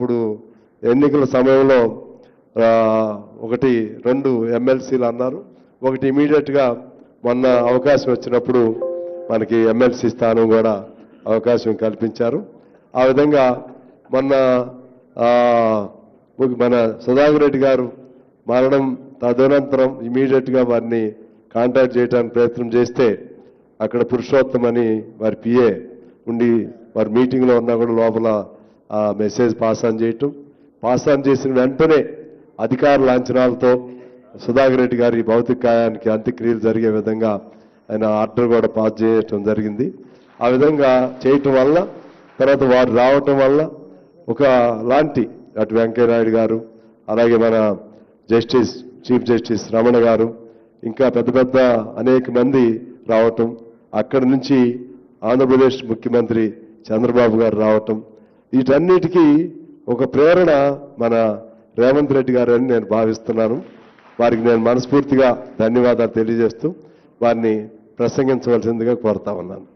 ఇప్పుడు ఎన్నికల సమయంలో ఒకటి రెండు ఎమ్మెల్సీలు అన్నారు. ఒకటి ఇమీడియట్గా మొన్న అవకాశం వచ్చినప్పుడు మనకి ఎమ్మెల్సీ స్థానం కూడా అవకాశం కల్పించారు. ఆ విధంగా మొన్న మన సుధాకర్ రెడ్డి గారు మరణం తదనంతరం ఇమీడియట్గా వారిని కాంటాక్ట్ చేయడానికి ప్రయత్నం చేస్తే అక్కడ పురుషోత్తం అని వారి పిఏ ఉండి వారి మీటింగ్లో ఉన్నా కూడా లోపల ఆ మెసేజ్ పాస్ ఆన్ చేయటం. పాస్ ఆన్ చేసిన వెంటనే అధికార లాంఛనాలతో సుధాకర్ రెడ్డి గారి భౌతిక కాయానికి అంత్యక్రియలు జరిగే విధంగా ఆయన ఆర్డర్ కూడా పాస్ చేయటం జరిగింది. ఆ విధంగా చేయటం వల్ల తర్వాత వారు రావటం వల్ల ఒక లాంటి అటు వెంకయ్యనాయుడు గారు అలాగే మన జస్టిస్ చీఫ్ జస్టిస్ రమణ గారు ఇంకా పెద్ద పెద్ద అనేక మంది రావటం. అక్కడి నుంచి ఆంధ్రప్రదేశ్ ముఖ్యమంత్రి చంద్రబాబు గారు రావటం. వీటన్నిటికీ ఒక ప్రేరణ మన రేవంత్ రెడ్డి గారు అని నేను భావిస్తున్నాను. వారికి నేను మనస్ఫూర్తిగా ధన్యవాదాలు తెలియజేస్తూ వారిని ప్రసంగించవలసిందిగా కోరుతా ఉన్నాను.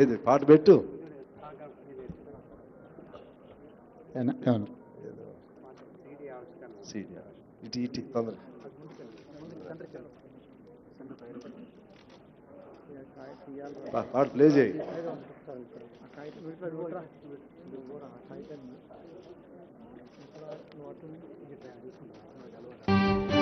ఏది పాట పెట్టు. ఇటు ఇటు తొందర पार्ट ले जाइए Thank you.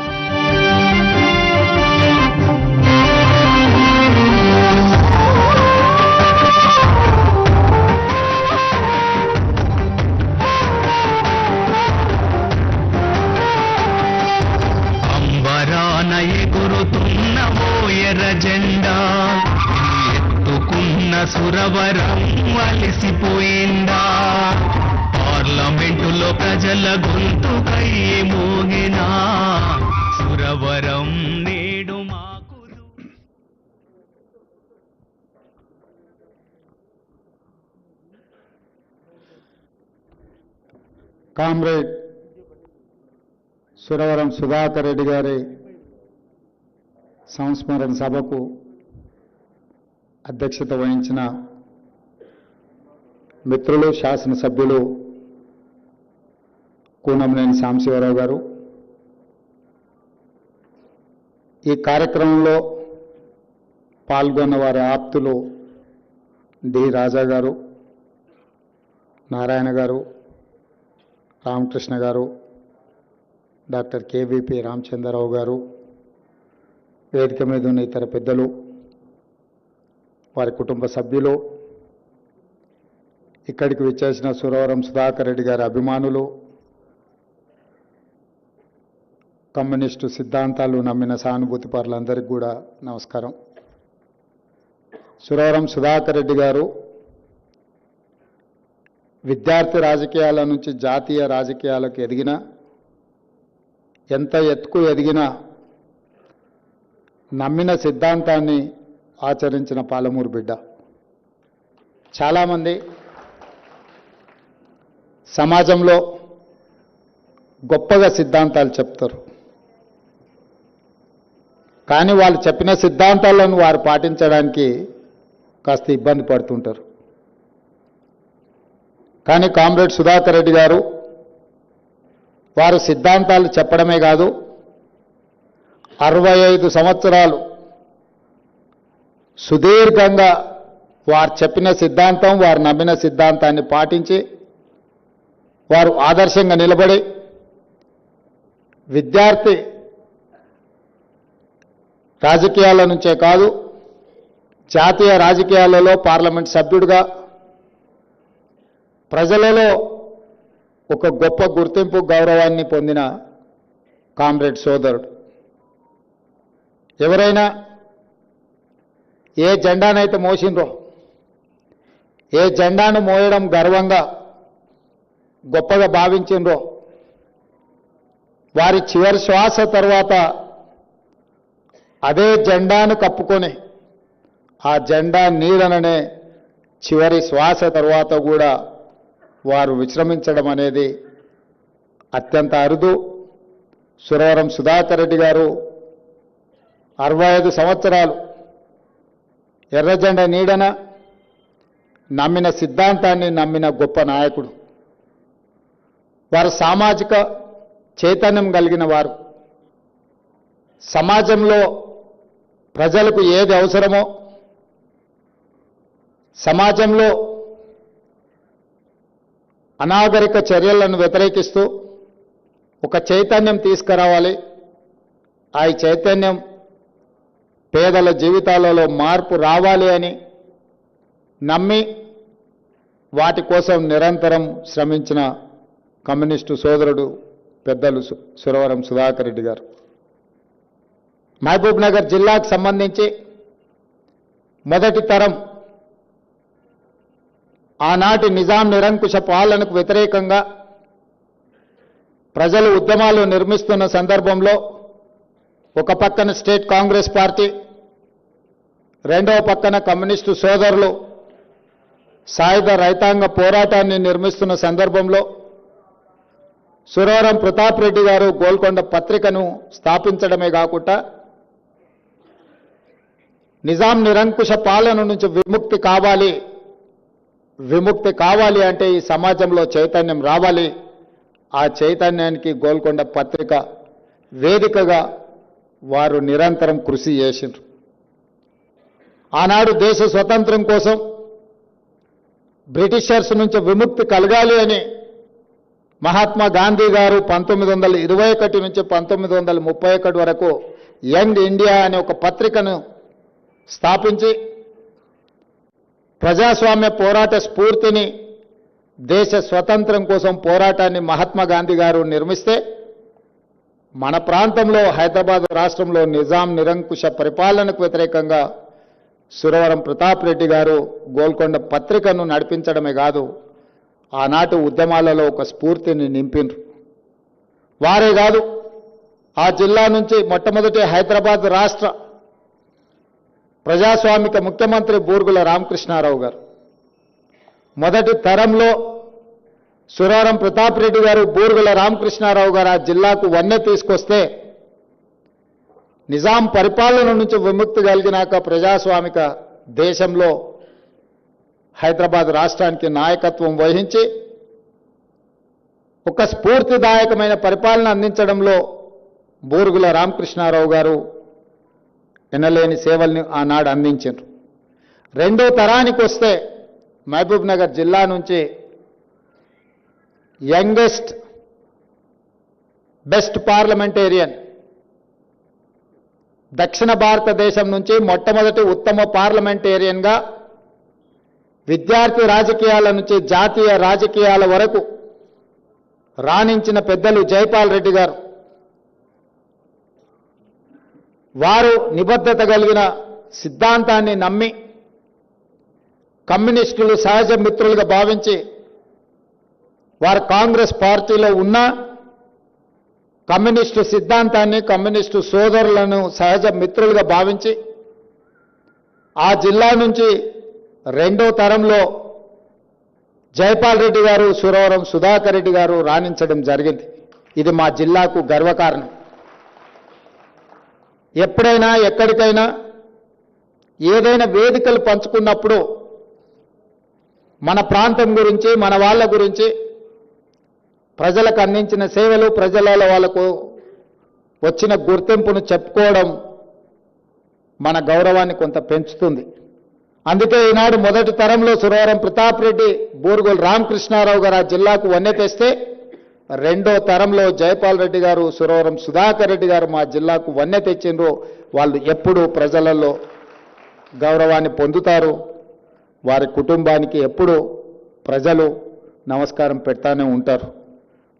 ఎత్తుకున్న సురవరం వలిసిపోయిందా పార్లమెంటులో ప్రజల గొంతుకై మోగినా? సురవరం నేడు మాకు కామ్రేడ్ సురవరం సుధాకర్ రెడ్డి గారి సంస్మరణ సభకు అధ్యక్షత వహించిన మిత్రులు శాసనసభ్యులు కూనంనేని సాంశివరావు గారు. ఈ కార్యక్రమంలో పాల్గొన్న వారి ఆప్తులు డి రాజా గారు నారాయణ గారు రామకృష్ణ గారు డాక్టర్ కేవీపీ రామచంద్రరావు గారు వేదిక మీద ఉన్న ఇతర పెద్దలు వారి కుటుంబ సభ్యులు ఇక్కడికి విచ్చేసిన సురవరం సుధాకర్ రెడ్డి గారి అభిమానులు కమ్యూనిస్టు సిద్ధాంతాలు నమ్మిన సానుభూతి పరులందరికీ కూడా నమస్కారం. సురవరం సుధాకర్ రెడ్డి గారు విద్యార్థి రాజకీయాల నుంచి జాతీయ రాజకీయాలకు ఎదిగిన ఎంత ఎత్తుకు ఎదిగినా నమ్మిన సిద్ధాంతాన్ని ఆచరించిన పాలమూరు బిడ్డ. చాలామంది సమాజంలో గొప్పగా సిద్ధాంతాలు చెప్తారు. కానీ వాళ్ళు చెప్పిన సిద్ధాంతాలను వారు పాటించడానికి కాస్త ఇబ్బంది పడుతుంటారు. కానీ కామ్రేడ్ సుధాకర్ రెడ్డి గారు వారు సిద్ధాంతాలు చెప్పడమే కాదు అరవై ఐదు సంవత్సరాలు సుదీర్ఘంగా వారు చెప్పిన సిద్ధాంతం వారు నమ్మిన సిద్ధాంతాన్ని పాటించి వారు ఆదర్శంగా నిలబడి విద్యార్థి రాజకీయాల నుంచే కాదు జాతీయ రాజకీయాలలో పార్లమెంట్ సభ్యుడిగా ప్రజలలో ఒక గొప్ప గుర్తింపు గౌరవాన్ని పొందిన కామ్రేడ్ సోదరుడు. ఎవరైనా ఏ జెండానైతే మోసిండ్రో ఏ జెండాను మోయడం గర్వంగా గొప్పగా భావించిండ్రో వారి చివరి శ్వాస తర్వాత అదే జెండాను కప్పుకొని ఆ జెండా నీడననే చివరి శ్వాస తర్వాత కూడా వారు విశ్రమించడం అనేది అత్యంత అరుదు. సురవరం సుధాకర్ రెడ్డి గారు అరవై ఐదు సంవత్సరాలు ఎర్రజెండ నీడన? నమ్మిన సిద్ధాంతాన్ని నమ్మిన గొప్ప నాయకుడు. వారు సామాజిక చైతన్యం కలిగిన వారు. సమాజంలో ప్రజలకు ఏది అవసరమో సమాజంలో అనాగరిక చర్యలను వ్యతిరేకిస్తూ ఒక చైతన్యం తీసుకురావాలి. ఆ చైతన్యం పేదల జీవితాలలో మార్పు రావాలి అని నమ్మి వాటి కోసం నిరంతరం శ్రమించిన కమ్యూనిస్టు సోదరుడు పెద్దలు సురవరం సుధాకర్ రెడ్డి గారు. మహబూబ్ నగర్ జిల్లాకు సంబంధించి మొదటి తరం ఆనాటి నిజాం నిరంకుశ పాలనకు వ్యతిరేకంగా ప్రజలు ఉద్యమాలు నిర్మిస్తున్న సందర్భంలో ఒక పక్కన స్టేట్ కాంగ్రెస్ పార్టీ రెండవ పక్కన కమ్యూనిస్టు సోదరులు సాయుధ రైతాంగ పోరాటాన్ని నిర్మిస్తున్న సందర్భంలో సురవరం ప్రతాప్ రెడ్డి గారు గోల్కొండ పత్రికను స్థాపించడమే కాకుండా నిజాం నిరంకుశ పాలన నుంచి విముక్తి కావాలి విముక్తి కావాలి అంటే ఈ సమాజంలో చైతన్యం రావాలి. ఆ చైతన్యానికి గోల్కొండ పత్రిక వేదికగా వారు నిరంతరం కృషి చేసిండ్రు. ఆనాడు దేశ స్వతంత్రం కోసం బ్రిటిషర్స్ నుంచి విముక్తి కలగాలి అని మహాత్మా గాంధీ గారు పంతొమ్మిది వందల ఇరవై ఒకటి నుంచి పంతొమ్మిది వందల ముప్పై ఒకటి వరకు యంగ్ ఇండియా అనే ఒక పత్రికను స్థాపించి ప్రజాస్వామ్య పోరాట స్ఫూర్తిని దేశ స్వతంత్రం కోసం పోరాటాన్ని మహాత్మా గాంధీ గారు నిర్మిస్తే మన ప్రాంతంలో హైదరాబాద్ రాష్ట్రంలో నిజాం నిరంకుశ పరిపాలనకు వ్యతిరేకంగా సురవరం ప్రతాప్ రెడ్డి గారు గోల్కొండ పత్రికను నడిపించడమే కాదు ఆనాటి ఉద్యమాలలో ఒక స్ఫూర్తిని నింపిండ్రు వారే కాదు ఆ జిల్లా నుంచి మొట్టమొదటి హైదరాబాద్ రాష్ట్ర ప్రజాస్వామిక ముఖ్యమంత్రి బూర్గుల రామకృష్ణారావు గారు. మొదటి తరంలో సురారం ప్రతాప్ రెడ్డి గారు బూర్గుల రామకృష్ణారావు గారు ఆ జిల్లాకు వన్నె తీసుకొస్తే నిజాం పరిపాలన నుంచి విముక్తి కలిగినాక ప్రజాస్వామిక దేశంలో హైదరాబాద్ రాష్ట్రానికి నాయకత్వం వహించి ఒక స్ఫూర్తిదాయకమైన పరిపాలన అందించడంలో బూరుగుల రామకృష్ణారావు గారు ఎనలేని సేవల్ని ఆనాడు అందించారు రెండో తరానికి వస్తే మహబూబ్ నగర్ జిల్లా నుంచి యంగెస్ట్ బెస్ట్ పార్లమెంటేరియన్. దక్షిణ భారతదేశం నుంచి మొట్టమొదటి ఉత్తమ పార్లమెంటేరియన్గా విద్యార్థి రాజకీయాల నుంచి జాతీయ రాజకీయాల వరకు రాణించిన పెద్దలు జైపాల్ రెడ్డి గారు. వారు నిబద్ధత కలిగిన సిద్ధాంతాన్ని నమ్మి కమ్యూనిస్టులు సహజ మిత్రులుగా భావించి వారు కాంగ్రెస్ పార్టీలో ఉన్న కమ్యూనిస్టు సిద్ధాంతాన్ని కమ్యూనిస్టు సోదరులను సహజ మిత్రులుగా భావించి ఆ జిల్లా నుంచి రెండో తరంలో జైపాల్ రెడ్డి గారు సురవరం సుధాకర్ రెడ్డి గారు రాణించడం జరిగింది. ఇది మా జిల్లాకు గర్వకారణం. ఎప్పుడైనా ఎక్కడికైనా ఏదైనా వేదికలు పంచుకున్నప్పుడు మన ప్రాంతం గురించి మన వాళ్ళ గురించి ప్రజలకు అందించిన సేవలు ప్రజలలో వాళ్ళకు వచ్చిన గుర్తింపును చెప్పుకోవడం మన గౌరవాన్ని కొంత పెంచుతుంది. అందుకే ఈనాడు మొదటి తరంలో సురవరం ప్రతాప్ రెడ్డి బూరుగుల రామకృష్ణారావు గారు ఆ జిల్లాకు వన్నె తెస్తే రెండో తరంలో జయపాల్ రెడ్డి గారు సురవరం సుధాకర్ రెడ్డి గారు మా జిల్లాకు వన్నె తెచ్చిండ్రు వాళ్ళు ఎప్పుడూ ప్రజలలో గౌరవాన్ని పొందుతారు. వారి కుటుంబానికి ఎప్పుడూ ప్రజలు నమస్కారం పెడతానే ఉంటారు.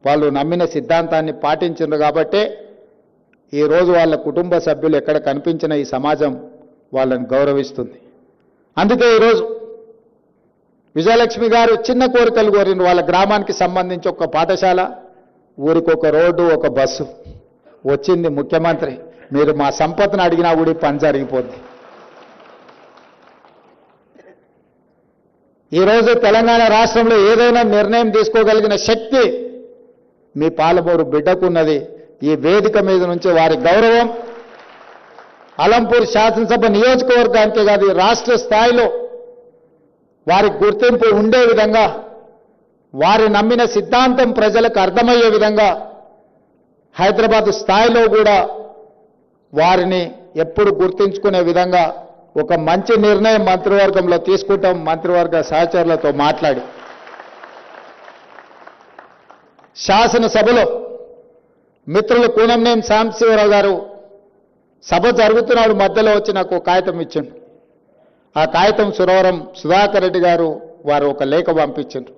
వాళ్ళు నమ్మిన సిద్ధాంతాన్ని పాటించిండ్రు కాబట్టే ఈరోజు వాళ్ళ కుటుంబ సభ్యులు ఎక్కడ కనిపించిన ఈ సమాజం వాళ్ళని గౌరవిస్తుంది. అందుకే ఈరోజు విజయలక్ష్మి గారు చిన్న కోరికలు కోరిన వాళ్ళ గ్రామానికి సంబంధించి ఒక పాఠశాల ఊరికి ఒక రోడ్డు ఒక బస్సు. వచ్చింది ముఖ్యమంత్రి. మీరు మా సంపత్ను అడిగినా కూడా పని జరిగిపోద్ది. ఈరోజు తెలంగాణ రాష్ట్రంలో ఏదైనా నిర్ణయం తీసుకోగలిగిన శక్తి మీ పాలమూరు బిడ్డకున్నది. ఈ వేదిక మీద నుంచి వారి గౌరవం. అలంపూర్ శాసనసభ నియోజకవర్గానికే కాదు రాష్ట్ర స్థాయిలో వారికి గుర్తింపు ఉండే విధంగా వారి నమ్మిన సిద్ధాంతం ప్రజలకు అర్థమయ్యే విధంగా హైదరాబాద్ స్థాయిలో కూడా వారిని ఎప్పుడు గుర్తించుకునే విధంగా ఒక మంచి నిర్ణయం మంత్రివర్గంలో తీసుకుంటాం. మంత్రివర్గ సహచరులతో మాట్లాడి శాసనసభలో మిత్రులు కూనంనేని సాంబశివరావు గారు సభ జరుగుతున్నాడు మధ్యలో వచ్చి నాకు కాగితం ఇచ్చిండు ఆ కాగితం సురవరం సుధాకర్ రెడ్డి గారు వారు ఒక లేఖ పంపించారు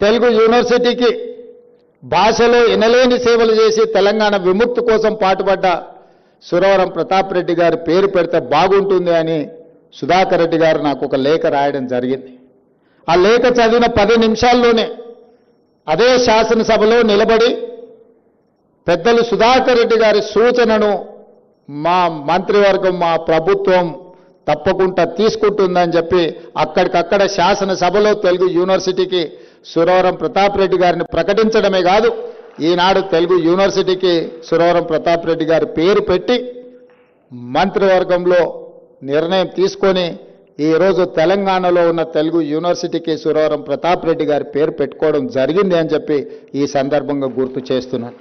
తెలుగు యూనివర్సిటీకి భాషలో ఇనలేని సేవలు చేసి తెలంగాణ విముక్తి కోసం పాటుపడ్డ సురవరం ప్రతాప్ రెడ్డి గారి పేరు పెడితే బాగుంటుంది అని సుధాకర్ రెడ్డి గారు నాకు ఒక లేఖ రాయడం జరిగింది. ఆ లేఖ చదివిన పది నిమిషాల్లోనే అదే శాసనసభలో నిలబడి పెద్దలు సుధాకర్ రెడ్డి గారి సూచనను మా మంత్రివర్గం మా ప్రభుత్వం తప్పకుండా తీసుకుంటుందని చెప్పి అక్కడికక్కడ శాసనసభలో తెలుగు యూనివర్సిటీకి సురవరం ప్రతాప్ రెడ్డి గారిని ప్రకటించడమే కాదు ఈనాడు తెలుగు యూనివర్సిటీకి సురవరం ప్రతాప్ రెడ్డి గారి పేరు పెట్టి మంత్రివర్గంలో నిర్ణయం తీసుకొని ఈరోజు తెలంగాణలో ఉన్న తెలుగు యూనివర్సిటీకి సురవరం ప్రతాప్ రెడ్డి గారి పేరు పెట్టుకోవడం జరిగింది అని చెప్పి ఈ సందర్భంగా గుర్తు చేస్తున్నాను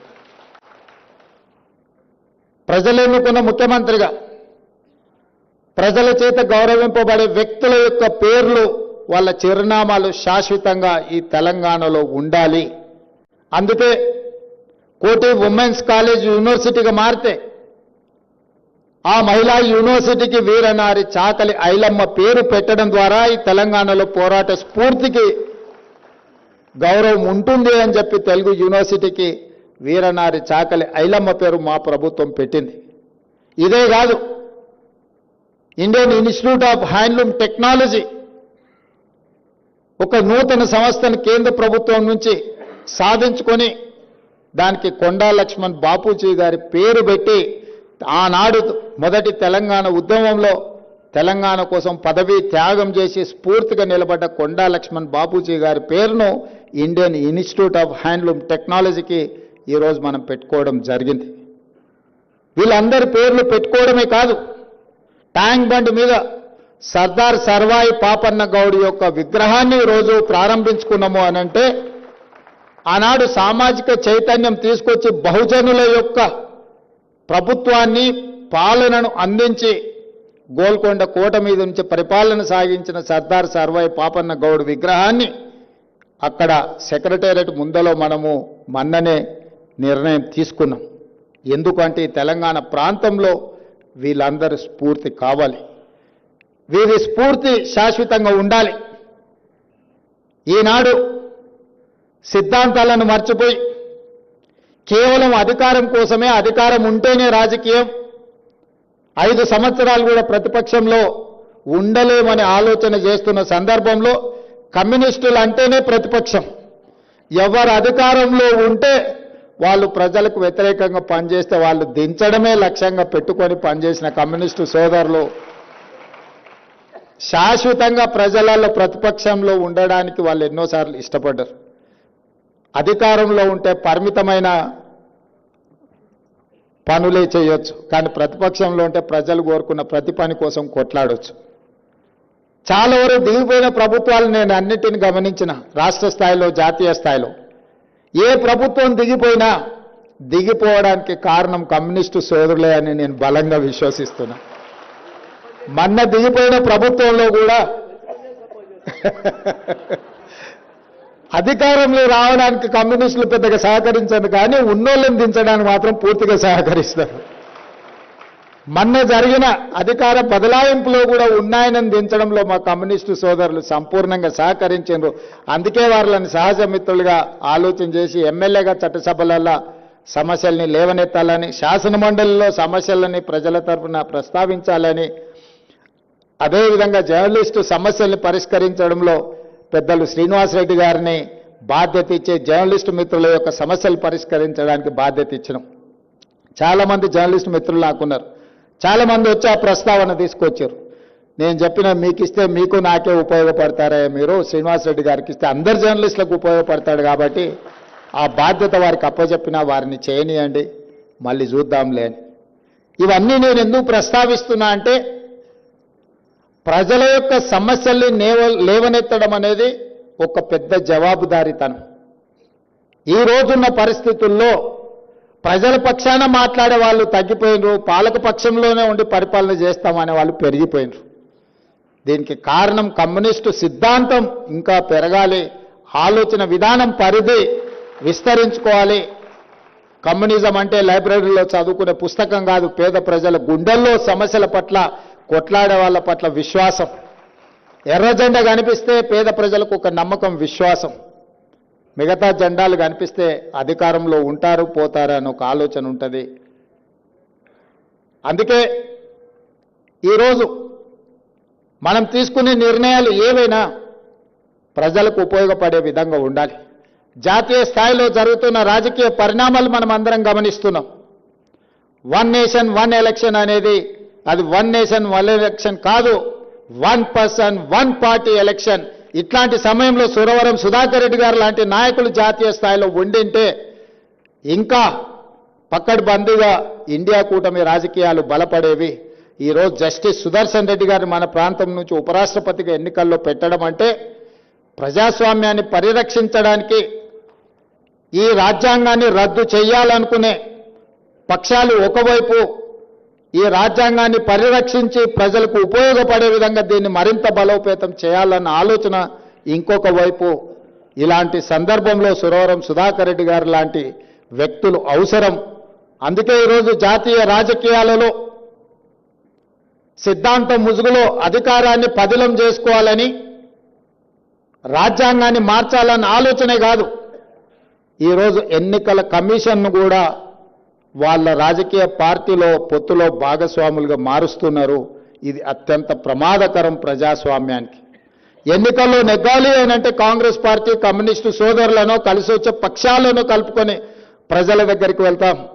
ప్రజలు ఎన్నుకున్న ముఖ్యమంత్రిగా ప్రజల చేత గౌరవింపబడే వ్యక్తుల యొక్క పేర్లు వాళ్ళ చిరునామాలు శాశ్వతంగా ఈ తెలంగాణలో ఉండాలి. అందుకే కోటి ఉమెన్స్ కాలేజ్ యూనివర్సిటీగా మారితే ఆ మహిళా యూనివర్సిటీకి వీరనారి చాకలి ఐలమ్మ పేరు పెట్టడం ద్వారా ఈ తెలంగాణలో పోరాట స్ఫూర్తికి గౌరవం ఉంటుంది అని చెప్పి తెలుగు యూనివర్సిటీకి వీరనారి చాకలి ఐలమ్మ పేరు మా ప్రభుత్వం పెట్టింది. ఇదే కాదు Indian Institute of Handloom Technology ఒక నూతన సంస్థను కేంద్ర ప్రభుత్వం నుంచి సాధించుకొని దానికి కొండా లక్ష్మణ్ బాపూజీ గారి పేరు పెట్టి ఆనాడు మొదటి తెలంగాణ ఉద్యమంలో తెలంగాణ కోసం పదవి త్యాగం చేసి స్ఫూర్తిగా నిలబడ్డ కొండా లక్ష్మణ్ బాపూజీ గారి పేరును ఇండియన్ ఇన్స్టిట్యూట్ ఆఫ్ హ్యాండ్లూమ్ టెక్నాలజీకి ఈరోజు మనం పెట్టుకోవడం జరిగింది. వీళ్ళందరి పేర్లు పెట్టుకోవడమే కాదు ట్యాంక్ బండ్ మీద సర్దార్ సర్వాయి పాపన్న గౌడ్ యొక్క విగ్రహాన్ని ఈరోజు ప్రారంభించుకున్నాము అనంటే ఆనాడు సామాజిక చైతన్యం తీసుకొచ్చి బహుజనుల యొక్క ప్రభుత్వాన్ని పాలనను అందించి గోల్కొండ కోట మీద నుంచి పరిపాలన సాగించిన సర్దార్ సర్వాయి పాపన్న గౌడ్ విగ్రహాన్ని అక్కడ సెక్రటేరియట్ ముందలో మనము మన్ననే నిర్ణయం తీసుకున్నాం. ఎందుకంటే తెలంగాణ ప్రాంతంలో వీళ్ళందరి స్ఫూర్తి కావాలి. వీరి స్ఫూర్తి శాశ్వతంగా ఉండాలి. ఈనాడు సిద్ధాంతాలను మర్చిపోయి కేవలం అధికారం కోసమే అధికారం ఉంటేనే రాజకీయం. ఐదు సంవత్సరాలు కూడా ప్రతిపక్షంలో ఉండలేమని ఆలోచన చేస్తున్న సందర్భంలో కమ్యూనిస్టులు అంటేనే ప్రతిపక్షం. ఎవరు అధికారంలో ఉంటే వాళ్ళు ప్రజలకు వ్యతిరేకంగా పనిచేస్తే వాళ్ళు దించడమే లక్ష్యంగా పెట్టుకొని పనిచేసిన కమ్యూనిస్టు సోదరులు. శాశ్వతంగా ప్రజలలో ప్రతిపక్షంలో ఉండడానికి వాళ్ళు ఎన్నోసార్లు ఇష్టపడ్డారు. అధికారంలో ఉంటే పరిమితమైన పనులే చేయొచ్చు కానీ ప్రతిపక్షంలో ఉంటే ప్రజలు కోరుకున్న ప్రతి పని కోసం కొట్లాడొచ్చు. చాలా వరకు దిగిపోయిన ప్రభుత్వాలు నేను అన్నిటిని గమనించిన రాష్ట్ర స్థాయిలో జాతీయ స్థాయిలో. ఏ ప్రభుత్వం దిగిపోయినా దిగిపోవడానికి కారణం కమ్యూనిస్టు సోదరులే అని నేను బలంగా విశ్వసిస్తున్నా. మొన్న దిగిపోయిన ప్రభుత్వంలో కూడా అధికారంలో రావడానికి కమ్యూనిస్టులు పెద్దగా సహకరించదు కానీ ఉన్నోళ్ళని దించడానికి మాత్రం పూర్తిగా సహకరిస్తారు. మొన్న జరిగిన అధికార బదలాయింపులో కూడా ఉన్నాయనని దించడంలో మా కమ్యూనిస్టు సోదరులు సంపూర్ణంగా సహకరించారు అందుకే వాళ్ళని సహజ మిత్రులుగా ఆలోచన చేసి ఎమ్మెల్యేగా చట్టసభలలో సమస్యల్ని లేవనెత్తాలని శాసనమండలిలో సమస్యలని ప్రజల తరఫున ప్రస్తావించాలని అదేవిధంగా జర్నలిస్టు సమస్యల్ని పరిష్కరించడంలో పెద్దలు శ్రీనివాసరెడ్డి గారిని బాధ్యత ఇచ్చే జర్నలిస్టు మిత్రుల యొక్క సమస్యలు పరిష్కరించడానికి బాధ్యత ఇచ్చినాం చాలామంది జర్నలిస్టు మిత్రులు నాకున్నారు. చాలామంది వచ్చి ఆ ప్రస్తావన తీసుకొచ్చారు. నేను చెప్పిన మీకు ఇస్తే మీకు నాకే ఉపయోగపడతారే మీరు శ్రీనివాసరెడ్డి గారికి ఇస్తే అందరు జర్నలిస్టులకు ఉపయోగపడతాడు కాబట్టి ఆ బాధ్యత వారికి అప్పచెప్పినా వారిని చేయనియండి. మళ్ళీ చూద్దాంలే అని. ఇవన్నీ నేను ఎందుకు ప్రస్తావిస్తున్నా అంటే ప్రజల యొక్క సమస్యల్ని నేవ లేవనెత్తడం అనేది ఒక పెద్ద జవాబుదారీతనం. ఈ రోజున్న పరిస్థితుల్లో ప్రజల పక్షాన మాట్లాడే వాళ్ళు తగ్గిపోయినరు పాలక పక్షంలోనే ఉండి పరిపాలన చేస్తామనే వాళ్ళు పెరిగిపోయినరు. దీనికి కారణం కమ్యూనిస్టు సిద్ధాంతం ఇంకా పెరగాలి ఆలోచన విధానం పరిధి విస్తరించుకోవాలి. కమ్యూనిజం అంటే లైబ్రరీలో చదువుకునే పుస్తకం కాదు పేద ప్రజల గుండెల్లో సమస్యల పట్ల కొట్లాడే వాళ్ళ పట్ల విశ్వాసం. ఎర్ర జెండా కనిపిస్తే పేద ప్రజలకు ఒక నమ్మకం విశ్వాసం. మిగతా జెండాలు కనిపిస్తే అధికారంలో ఉంటారు పోతారు అని ఒక ఆలోచన ఉంటుంది. అందుకే ఈరోజు మనం తీసుకునే నిర్ణయాలు ఏవైనా ప్రజలకు ఉపయోగపడే విధంగా ఉండాలి. జాతీయ స్థాయిలో జరుగుతున్న రాజకీయ పరిణామాలు మనం అందరం గమనిస్తున్నాం. వన్ నేషన్ వన్ ఎలక్షన్ అనేది అది వన్ నేషన్ వన్ ఎలక్షన్ కాదు. One person one party election ఇట్లాంటి సమయంలో సురవరం సుధాకర్ రెడ్డి గారు లాంటి నాయకులు జాతీయ స్థాయిలో ఉండింటే ఇంకా పక్కడి బందీగా ఇండియా కూటమి రాజకీయాలు బలపడేవి. ఈరోజు జస్టిస్ సుదర్శన్ రెడ్డి గారిని మన ప్రాంతం నుంచి ఉపరాష్ట్రపతిగా ఎన్నికల్లో పెట్టడం అంటే ప్రజాస్వామ్యాన్ని పరిరక్షించడానికి ఈ రాజ్యాంగాన్ని రద్దు చేయాలనుకునే పక్షాలు ఒకవైపు ఈ రాజ్యాంగాన్ని పరిరక్షించి ప్రజలకు ఉపయోగపడే విధంగా దీన్ని మరింత బలోపేతం చేయాలన్న ఆలోచన ఇంకొక వైపు ఇలాంటి సందర్భంలో సురవరం సుధాకర్ రెడ్డి గారు లాంటి వ్యక్తులు అవసరం. అందుకే ఈరోజు జాతీయ రాజకీయాలలో సిద్ధాంతం ముసుగులో అధికారాన్ని పదిలం చేసుకోవాలని రాజ్యాంగాన్ని మార్చాలన్న ఆలోచనే కాదు. ఈరోజు ఎన్నికల కమిషన్ను కూడా వాళ్ళ రాజకీయ పార్టీలో పొత్తులో భాగస్వాములుగా మారుస్తున్నారు. ఇది అత్యంత ప్రమాదకరం ప్రజాస్వామ్యానికి. ఎన్నికల్లో నెగ్గాలి అనంటే కాంగ్రెస్ పార్టీ కమ్యూనిస్టు సోదరులను కలిసి వచ్చే పక్షాలను కలుపుకొని ప్రజల దగ్గరికి వెళ్తాం.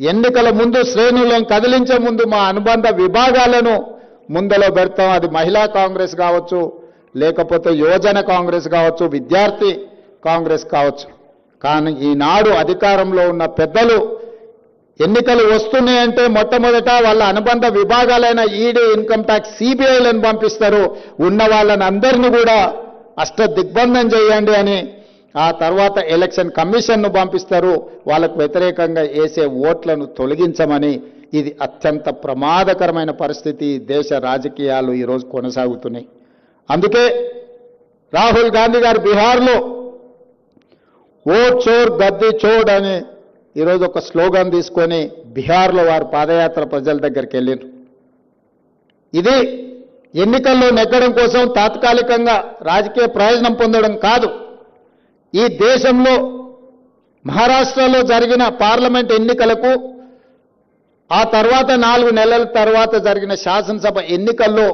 ఎన్నికల ముందు శ్రేణులను కదిలించే ముందు మా అనుబంధ విభాగాలను ముందలో పెడతాం. అది మహిళా కాంగ్రెస్ కావచ్చు లేకపోతే యువజన కాంగ్రెస్ కావచ్చు విద్యార్థి కాంగ్రెస్ కావచ్చు. కానీ ఈనాడు అధికారంలో ఉన్న పెద్దలు ఎన్నికలు వస్తున్నాయంటే మొట్టమొదట వాళ్ళ అనుబంధ విభాగాలైన ఈడీ ఇన్కమ్ ట్యాక్స్ సిబిఐలను పంపిస్తారు. ఉన్న వాళ్ళని అందరినీ కూడా అష్ట దిగ్బంధం చేయండి అని ఆ తర్వాత ఎలక్షన్ కమిషన్ను పంపిస్తారు. వాళ్ళకు వ్యతిరేకంగా వేసే ఓట్లను తొలగించమని ఇది అత్యంత ప్రమాదకరమైన పరిస్థితి దేశ రాజకీయాలు ఈరోజు కొనసాగుతున్నాయి. అందుకే రాహుల్ గాంధీ గారు బీహార్లో ఓట్ చోర్ గద్దె చోడ్ అని ఈరోజు ఒక స్లోగన్ తీసుకొని బీహార్లో వారు పాదయాత్ర ప్రజల దగ్గరికి వెళ్ళారు ఇది ఎన్నికల్లో నెగ్గడం కోసం తాత్కాలికంగా రాజకీయ ప్రయోజనం పొందడం కాదు. ఈ దేశంలో మహారాష్ట్రలో జరిగిన పార్లమెంట్ ఎన్నికలకు ఆ తర్వాత నాలుగు నెలల తర్వాత జరిగిన శాసనసభ ఎన్నికల్లో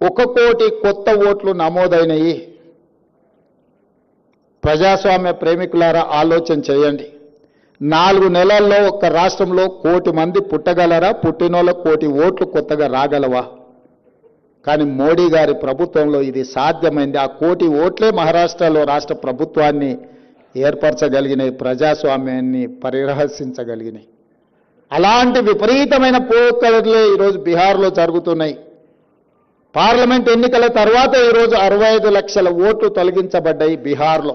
ఒక కోటి కొత్త ఓట్లు నమోదైనయి. ప్రజాస్వామ్య ప్రేమికులారా ఆలోచన చేయండి. నాలుగు నెలల్లో ఒక రాష్ట్రంలో కోటి మంది పుట్టగలరా? పుట్టినోళ్ళ కోటి ఓట్లు కొత్తగా రాగలవా? కానీ మోడీ గారి ప్రభుత్వంలో ఇది సాధ్యమైంది. ఆ కోటి ఓట్లే మహారాష్ట్రలో రాష్ట్ర ప్రభుత్వాన్ని ఏర్పరచగలిగినాయి ప్రజాస్వామ్యాన్ని పరిరహసించగలిగినాయి అలాంటి విపరీతమైన పోకడలే ఈరోజు బీహార్లో జరుగుతున్నాయి. పార్లమెంట్ ఎన్నికల తర్వాత ఈరోజు అరవై ఐదు లక్షల ఓట్లు తొలగించబడ్డాయి బీహార్లో.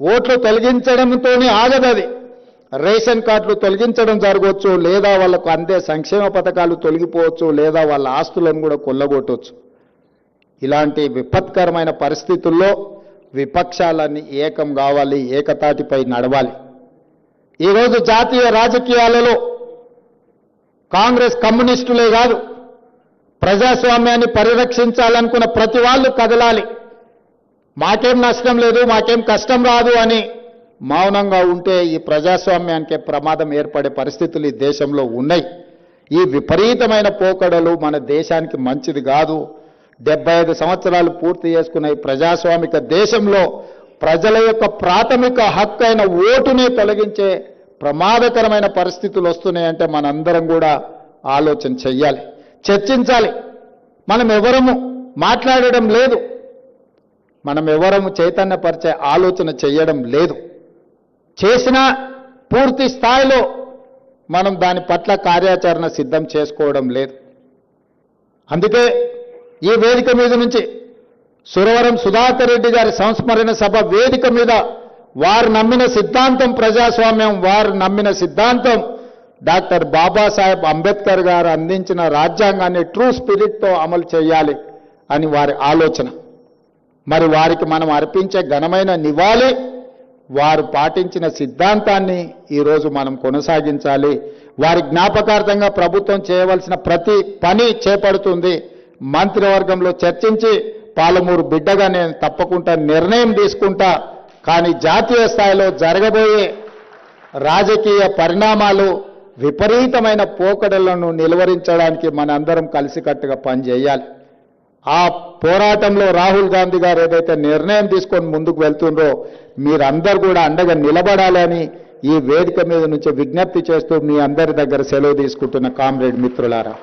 ఓట్లు తొలగించడంతోనే ఆగదది. రేషన్ కార్డులు తొలగించడం జరగవచ్చు లేదా వాళ్ళకు అందే సంక్షేమ పథకాలు తొలగిపోవచ్చు లేదా వాళ్ళ ఆస్తులను కూడా కొల్లగొట్టవచ్చు. ఇలాంటి విపత్కరమైన పరిస్థితుల్లో విపక్షాలన్నీ ఏకం కావాలి ఏకతాటిపై నడవాలి. ఈరోజు జాతీయ రాజకీయాలలో కాంగ్రెస్ కమ్యూనిస్టులే కాదు ప్రజాస్వామ్యాన్ని పరిరక్షించాలనుకున్న ప్రతి వాళ్ళు కదలాలి. మాకేం నష్టం లేదు మాకేం కష్టం రాదు అని మౌనంగా ఉంటే ఈ ప్రజాస్వామ్యానికి ప్రమాదం ఏర్పడే పరిస్థితులు ఈ దేశంలో ఉన్నాయి. ఈ విపరీతమైన పోకడలు మన దేశానికి మంచిది కాదు. డెబ్బై ఐదు సంవత్సరాలు పూర్తి చేసుకున్న ఈ ప్రజాస్వామిక దేశంలో ప్రజల యొక్క ప్రాథమిక హక్కు అయిన ఓటుని తొలగించే ప్రమాదకరమైన పరిస్థితులు వస్తున్నాయంటే మనందరం కూడా ఆలోచన చెయ్యాలి చర్చించాలి. మనం ఎవరము? మాట్లాడడం లేదు. మనం ఎవరము చైతన్యపరిచే ఆలోచన చేయడం లేదు. చేసినా పూర్తి స్థాయిలో మనం దాని పట్ల కార్యాచరణ సిద్ధం చేసుకోవడం లేదు. అందుకే ఈ వేదిక మీద నుంచి సురవరం సుధాకర్ రెడ్డి గారి సంస్మరణ సభ వేదిక మీద వారు నమ్మిన సిద్ధాంతం ప్రజాస్వామ్యం వారు నమ్మిన సిద్ధాంతం డాక్టర్ బాబాసాహెబ్ అంబేద్కర్ గారు అందించిన రాజ్యాంగాన్ని ట్రూ స్పిరిట్తో అమలు చేయాలి అని వారి ఆలోచన. మరి వారికి మనం అర్పించే ఘనమైన నివాళి వారు పాటించిన సిద్ధాంతాన్ని ఈరోజు మనం కొనసాగించాలి. వారి జ్ఞాపకార్థంగా ప్రభుత్వం చేయవలసిన ప్రతి పని చేపడుతుంది. మంత్రివర్గంలో చర్చించి పాలమూరు బిడ్డగా నేను తప్పకుండా నిర్ణయం తీసుకుంటా. కానీ జాతీయ స్థాయిలో జరగబోయే రాజకీయ పరిణామాలు విపరీతమైన పోకడలను నిలువరించడానికి మనందరం కలిసికట్టుగా పనిచేయాలి. ఆ పోరాటంలో రాహుల్ గాంధీ గారు ఏదైతే నిర్ణయం తీసుకొని ముందుకు వెళ్తుండ్రో మీరందరూ కూడా అండగా నిలబడాలని ఈ వేదిక మీద నుంచి విజ్ఞప్తి చేస్తూ మీ అందరి దగ్గర సెలవు తీసుకుంటున్న కామ్రేడ్ మిత్రులారా.